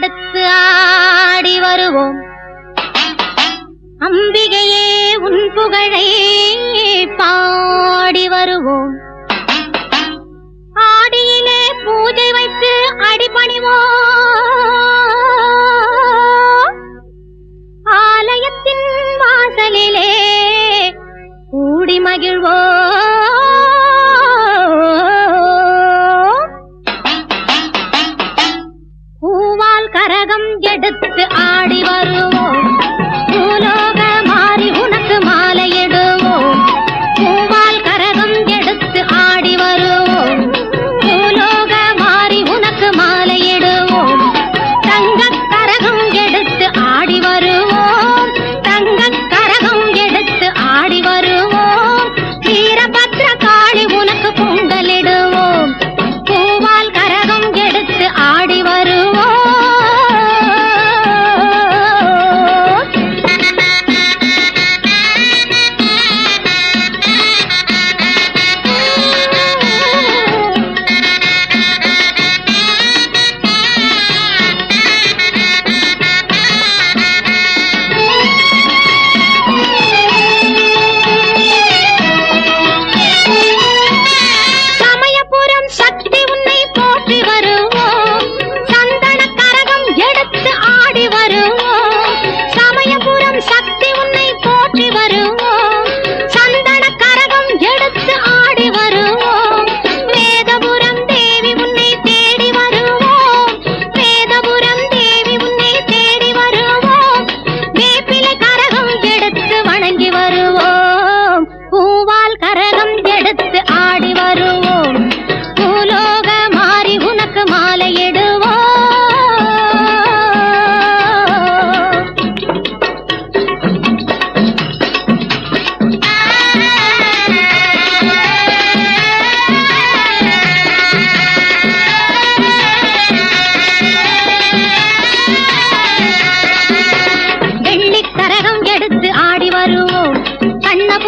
எடுத்து ஆடி வருவோம். அம்பிகையே உன் புகழை பாடி வருவோம். ஆடியிலே பூஜை வைத்து அடிபணிவோம். ஆலயத்தின் வாசலிலே கூடி மகிழ்வோம்.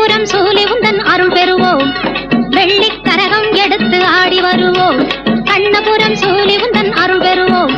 கற்பூரம் சூழி உந்தன் அருள் பெறுவோம். வெள்ளி கரகம் எடுத்து ஆடி வருவோம். கண்ணபுரம் சூழி உந்தன் அருள் பெறுவோம்.